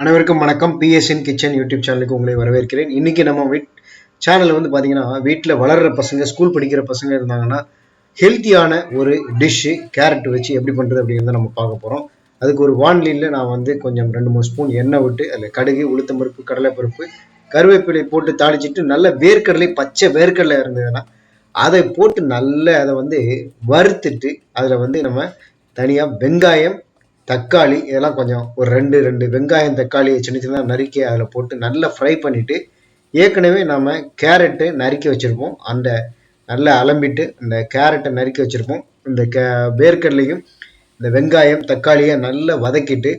அனைவருக்கும் வணக்கம். BSN kitchen YouTube சேனலுக்கு உங்களை வரவேற்கிறேன். இன்னைக்கு நம்ம வீட் சேனலில் வந்து பார்த்தீங்கன்னா வீட்டில் வளர்கிற பசங்க ஸ்கூல் படிக்கிற பசங்க இருந்தாங்கன்னா ஹெல்த்தியான ஒரு டிஷ்ஷு கேரட் வச்சு எப்படி பண்ணுறது அப்படிங்கிறத நம்ம பார்க்க போகிறோம் அதுக்கு ஒரு வான்லியில் நான் வந்து கொஞ்சம் ரெண்டு மூணு ஸ்பூன் எண்ணெய் விட்டு அதில் கடுகு உளுத்தம்பருப்பு கடலைப்பருப்பு கருவேப்பிலை போட்டு தாளிச்சிட்டு நல்ல வேர்க்கடலை பச்சை வேர்க்கடலை இருந்ததுன்னா அதை போட்டு நல்ல அதை வந்து வறுத்துட்டு அதில் வந்து நம்ம தனியாக வெங்காயம் தக்காளி இதெல்லாம் கொஞ்சம் ஒரு ரெண்டு ரெண்டு வெங்காயம் தக்காளியை சின்ன சின்னதாக நறுக்கி அதில் போட்டு நல்லா ஃப்ரை பண்ணிவிட்டு ஏற்கனவே நம்ம கேரட்டு நறுக்கி வச்சுருப்போம். அந்த நல்லா அலம்பிட்டு இந்த கேரட்டை நறுக்கி வச்சுருப்போம். இந்த கே வேர்க்கடலையும் இந்த வெங்காயம் தக்காளியை நல்லா வதக்கிட்டு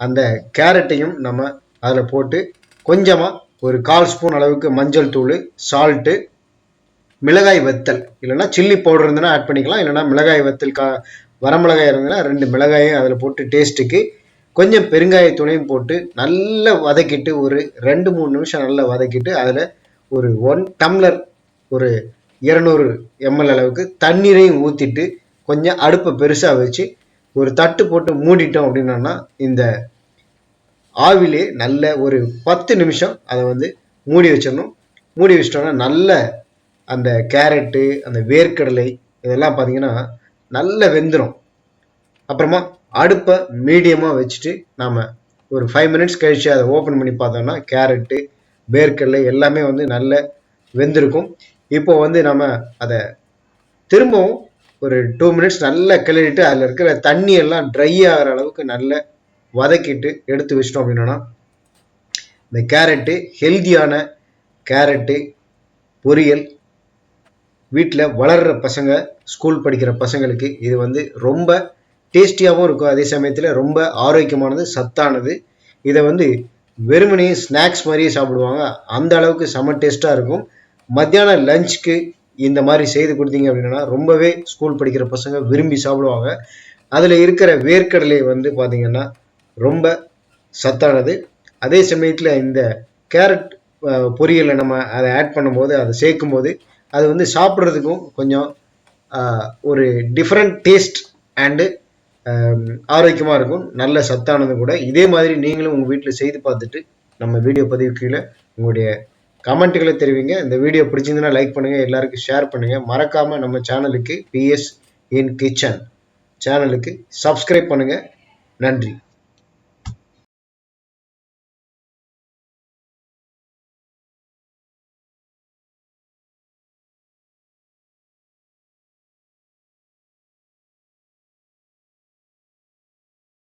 அந்த கேரட்டையும் நம்ம அதில் போட்டு கொஞ்சமாக ஒரு கால் ஸ்பூன் அளவுக்கு மஞ்சள் தூள் சால்ட்டு மிளகாய் வத்தல். இல்லைன்னா சில்லி பவுடர் இருந்ததுன்னா ஆட் பண்ணிக்கலாம். இல்லைன்னா மிளகாய் வத்தல் கா வரமிளகாய் இருந்ததுன்னா ரெண்டு மிளகாயும் அதில் போட்டு டேஸ்ட்டுக்கு கொஞ்சம் பெருங்காயத்தூளையும் போட்டு நல்லா வதக்கிட்டு ஒரு ரெண்டு மூணு நிமிஷம் நல்லா வதக்கிட்டு அதில் ஒரு ஒன் டம்ளர் ஒரு இரநூறு எம்எல் அளவுக்கு தண்ணீரையும் ஊற்றிட்டு கொஞ்சம் அடுப்பை பெருசாக வச்சு ஒரு தட்டு போட்டு மூடிட்டோம் அப்படின்னோன்னா இந்த ஆவிலே நல்ல ஒரு பத்து நிமிஷம் அதை வந்து மூடி வச்சிடணும். மூடி வச்சிட்டோன்னா நல்ல அந்த கேரட்டு அந்த வேர்க்கடலை இதெல்லாம் பார்த்தீங்கன்னா நல்ல வெந்துடும் அப்புறமா அடுப்பை மீடியமாக வச்சுட்டு நாம் ஒரு ஃபைவ் மினிட்ஸ் கழித்து அதை ஓப்பன் பண்ணி பார்த்தோம்னா கேரட்டு வேர்க்கடலை எல்லாமே வந்து நல்ல வெந்திருக்கும். இப்போ வந்து நம்ம அதை திரும்பவும் ஒரு டூ மினிட்ஸ் நல்லா கிளறிட்டு அதில் இருக்கிற தண்ணி எல்லாம் ட்ரை ஆகிற அளவுக்கு நல்ல வதக்கிட்டு எடுத்து வச்சிட்டோம் அப்படின்னா இந்த கேரட்டு ஹெல்தியான கேரட்டு பொரியல் வீட்டில் வளர்கிற பசங்க ஸ்கூல் படிக்கிற பசங்களுக்கு இது வந்து ரொம்ப டேஸ்டியாகவும் இருக்கும். அதே சமயத்தில் ரொம்ப ஆரோக்கியமானது சத்தானது. இதை வந்து வெறுமனே ஸ்நாக்ஸ் மாதிரியே சாப்பிடுவாங்க. அந்த அளவுக்கு செம டேஸ்ட்டாக இருக்கும். மத்தியானம் லஞ்சுக்கு இந்த மாதிரி செய்து கொடுத்தீங்க அப்படின்னா ரொம்பவே ஸ்கூல் படிக்கிற பசங்க விரும்பி சாப்பிடுவாங்க. அதில் இருக்கிற வேர்க்கடலை வந்து பார்த்திங்கன்னா ரொம்ப சத்தானது. அதே சமயத்தில் இந்த கேரட் பொரியலை நம்ம அதை ஆட் பண்ணும்போது அதை சேர்க்கும்போது அது வந்து சாப்பிட்றதுக்கும் கொஞ்சம் ஒரு டிஃப்ரெண்ட் டேஸ்ட் அண்டு ஆரோக்கியமாக இருக்கும். நல்ல சத்தானது கூட. இதே மாதிரி நீங்களும் உங்கள் வீட்டில் செய்து பார்த்துட்டு நம்ம வீடியோ பதிவு கீழே உங்களுடைய கமெண்ட்டுகளை தெரிவிங்க. இந்த வீடியோ பிடிச்சிருந்ததுன்னா லைக் பண்ணுங்கள் எல்லாருக்கும் ஷேர் பண்ணுங்கள் மறக்காமல் நம்ம சேனலுக்கு பிஎஸ் இன் கிச்சன் சேனலுக்கு சப்ஸ்கிரைப் பண்ணுங்கள் நன்றி.